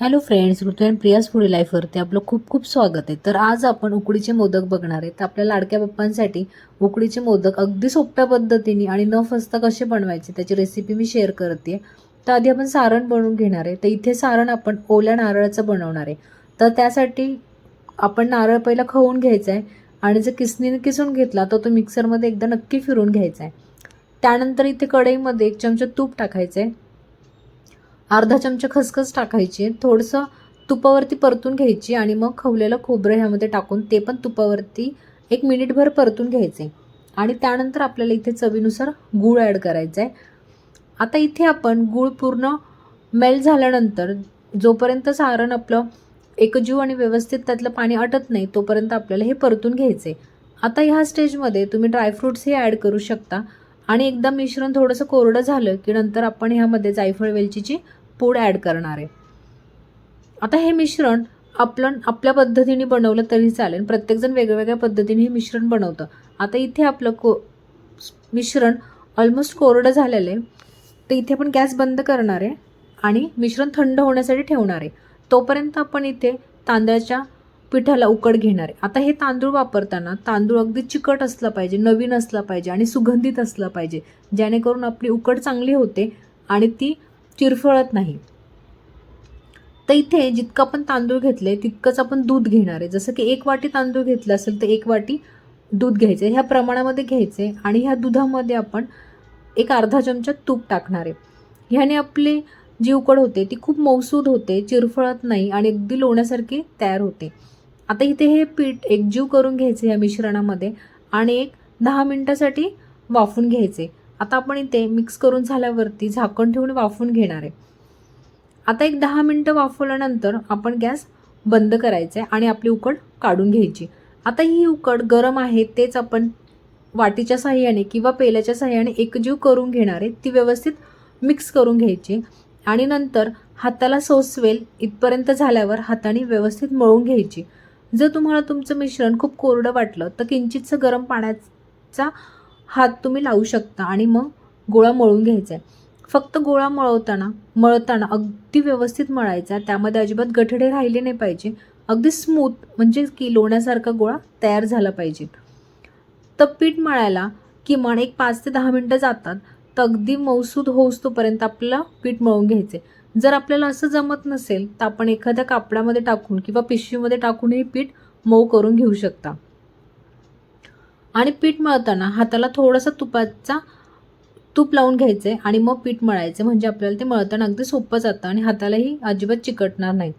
Hello friends Ritu and Priya's foodie लाईफवरती आपलं खूप खूप स्वागत आहे. तर आज आपण उकडीचे मोदक बघणार आहे. तर आपल्या लाडक्या बाप्पांसाठी उकडीचे मोदक अगदी सोप्या पद्धतीने आणि न फसता कसे बनवायचे त्याची रेसिपी मी शेअर करते तर आधी आपण सारण बनवून घेणार आहे. तर इथे सारण आपण ओल्या नारळाचं बनवणार आहे. तर त्यासाठी आपण नारळ पहिला खवून घ्यायचा आहे आणि जर किसनीने किसून घेतला तर तो मिक्सरमध्ये एकदा नक्की फिरून घ्यायचा आहे त्यानंतर इथे कढईमध्ये एक चमचा तूप टाकायचं आहे अर्धा चमचा खसखस टाकायची थोडंसं तुपावरती परतून घ्यायची आणि मग खवलेलं खोबरं ह्यामध्ये टाकून ते पण तुपावरती एक मिनिटभर परतून घ्यायचे. आणि त्यानंतर आपल्याला इथे चवीनुसार गूळ ॲड करायचा आहे. आता इथे आपण गूळ पूर्ण मेल्ट झाल्यानंतर जोपर्यंत सारण आपलं एकजीव आणि व्यवस्थित त्यातलं पाणी अटत नाही तोपर्यंत आपल्याला हे परतून घ्यायचे आता ह्या स्टेजमध्ये तुम्ही ड्रायफ्रूट्स हे ॲड करू शकता. आणि एकदा मिश्रण थोडंसं कोरडं झालं की नंतर आपण ह्यामध्ये जायफळ वेलचीची पूड ॲड करणार आहे. आता हे मिश्रण आपण आपल्या पद्धतीने बनवलं तरी चालेल. प्रत्येकजण वेगवेगळ्या पद्धतीने हे मिश्रण बनवतं. आता इथे आपलं को मिश्रण ऑलमोस्ट कोरडं झालेलं आहे. तर इथे आपण गॅस बंद करणार आहे आणि मिश्रण थंड होण्यासाठी ठेवणार आहे. तोपर्यंत आपण इथे तांदळाच्या पिठाला उकड घेणार. आहे आता हे तांदूळ वापरताना तांदूळ अगदी चिकट असला पाहिजे नवीन असला पाहिजे आणि सुगंधित असला पाहिजे जेणेकरून आपली उकड चांगली होते आणि ती चिरफळत नाही. तर इथे जितकं आपण तांदूळ घेतले तितकंच आपण दूध घेणार आहे. जसं की एक वाटी तांदूळ घेतलं असेल तर एक वाटी दूध घ्यायचं ह्या प्रमाणामध्ये घ्यायचे आणि ह्या दुधामध्ये आपण एक अर्धा चमचा तूप टाकणार आहे. ह्याने आपली जी उकड होते ती खूप मौसूद होते चिरफळत नाही आणि अगदी लोण्यासारखी तयार होते. आता इथे हे पीठ एकजीव करून घ्यायचे या मिश्रणामध्ये आणि एक दहा मिनटासाठी वाफून घ्यायचे. आता आपण इथे मिक्स करून झाल्यावरती झाकण ठेवून वाफून घेणार आहे. आता एक दहा मिनटं वाफवल्यानंतर आपण गॅस बंद करायचा आहे आणि आपली उकड काढून घ्यायची. आता ही उकड गरम आहे तेच आपण वाटीच्या साह्याने किंवा पेल्याच्या साह्याने एकजीव करून घेणार आहे. ती व्यवस्थित मिक्स करून घ्यायची आणि नंतर हाताला सोसवेल इथपर्यंत झाल्यावर हाताने व्यवस्थित मळून घ्यायची. जर तुम्हाला तुमचं मिश्रण खूप कोरडं वाटलं तर किंचितसं गरम पाण्याचा हात तुम्ही लावू शकता आणि मग गोळा मळून घ्यायचा आहे. फक्त गोळा मळवताना मळताना अगदी व्यवस्थित मळायचा त्यामध्ये अजिबात गठडे राहिले नाही पाहिजे. अगदी स्मूथ म्हणजे की लोण्यासारखा गोळा तयार झाला पाहिजे. तर पीठ मळायला किमान एक पाच ते दहा मिनटं जातात तर अगदी मौसूद होऊस तोपर्यंत आपल्याला पीठ मळून घ्यायचे जर आपल्याला असं जमत नसेल तर आपण एखाद्या कापडामध्ये टाकून किंवा पिशवीमध्ये टाकूनही पीठ मऊ करून घेऊ शकता. आणि पीठ मळताना हाताला थोडासा तुपाचा तूप लावून घ्यायचं आहे आणि मग पीठ मळायचं. म्हणजे आपल्याला ते मळताना अगदी सोपं जातं आणि हातालाही अजिबात चिकटणार नाही.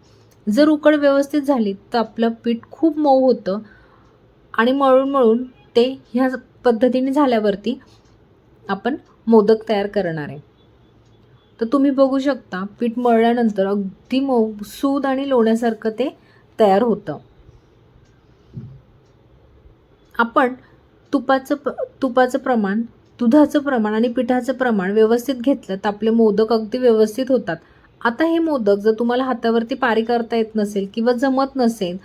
जर उकड व्यवस्थित झाली तर आपलं पीठ खूप मऊ होतं आणि मळून मळून ते ह्या पद्धतीने झाल्यावरती आपण मोदक तयार करणार आहे. तर तुम्ही बघू शकता पीठ मळल्यानंतर अगदी मऊ सूद आणि लोण्यासारखं ते तयार होतं. आपण तुपाचं प तुपाचं प्रमाण दुधाचं प्रमाण आणि पिठाचं प्रमाण व्यवस्थित घेतलं तर आपले मोदक अगदी व्यवस्थित होतात. आता हे मोदक जर तुम्हाला हातावरती पारी करता येत नसेल किंवा जमत नसेल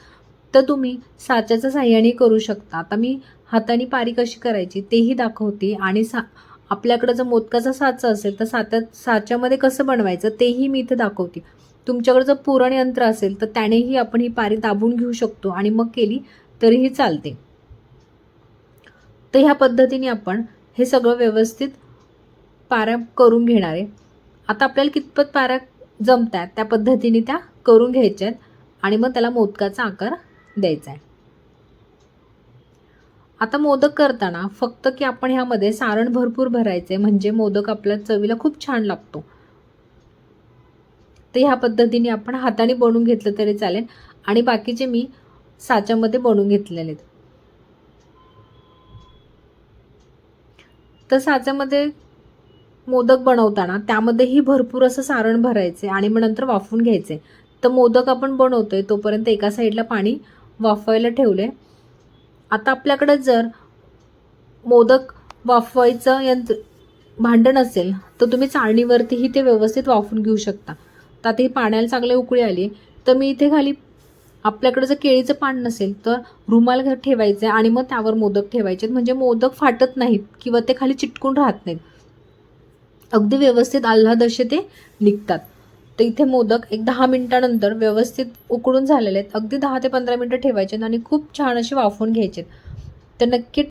तर तुम्ही साच्याच्या साह्याने करू शकता. आता मी हाताने पारी कशी करायची तेही दाखवते आणि सा आपल्याकडं जर मोदकाचा साचा असेल तर साच्यात साच्यामध्ये कसं बनवायचं तेही मी इथे दाखवते. तुमच्याकडं जर पुरण यंत्र असेल तर त्यानेही आपण ही पारी दाबून घेऊ शकतो आणि मग केली तरीही चालते. तर ह्या पद्धतीने आपण हे सगळं व्यवस्थित पाऱ्या करून घेणार आहे. आता आपल्याला कितपत पाऱ्या जमतात त्या पद्धतीने त्या करून घ्यायच्या आहेत आणि मग त्याला मोदकाचा आकार द्यायचा आहे. आता मोदक करताना फक्त की आपण ह्यामध्ये सारण भरपूर भरायचे म्हणजे मोदक आपल्या चवीला खूप छान लागतो. तर ह्या पद्धतीने आपण हाताने बनवून घेतलं तरी चालेल. आणि बाकीचे मी साच्यामध्ये बनवून घेतलेले आहेत. तर साच्यामध्ये मोदक बनवताना त्यामध्येही भरपूर असं सारण भरायचे आणि मग नंतर वाफवून घ्यायचे तर मोदक आपण बनवतोय तोपर्यंत एका साईडला पाणी वाफवायला ठेवले आता आपल्याकडं जर मोदक वाफवायचं यंत्र भांडण असेल तर तुम्ही चाळणीवरतीही ते व्यवस्थित वाफून घेऊ शकता. तर आता ही पाण्याला चांगले उकळी आली तर मी इथे खाली आपल्याकडे जर केळीचं पान नसेल तर रुमाल घर आहे आणि मग त्यावर मोदक ठेवायचे. म्हणजे मोदक फाटत नाहीत किंवा ते खाली चिटकून राहत नाहीत. अगदी व्यवस्थित आल्हाद असे ते निघतात. तर इथे मोदक एक दहा मिनिटानंतर व्यवस्थित उकडून झालेले आहेत. अगदी दहा ते पंधरा मिनटं ठेवायचे आणि खूप छान असे वाफवून घ्यायचे तर नक्की